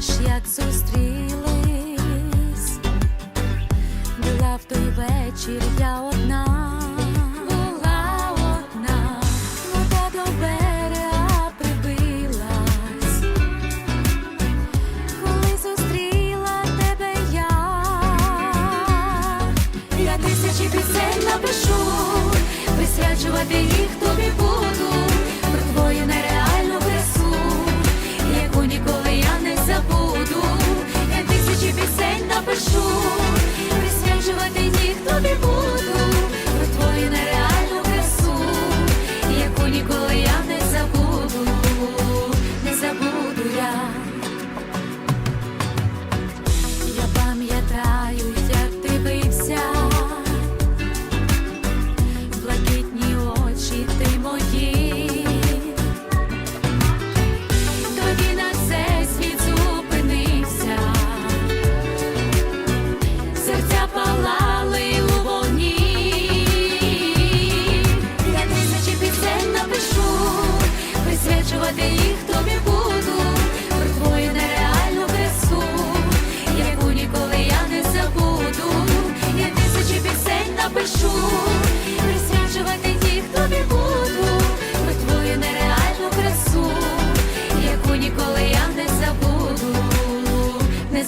Пам'ятаєш, як зустрілись, була в той вечір я одна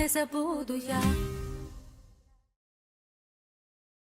не забуду я.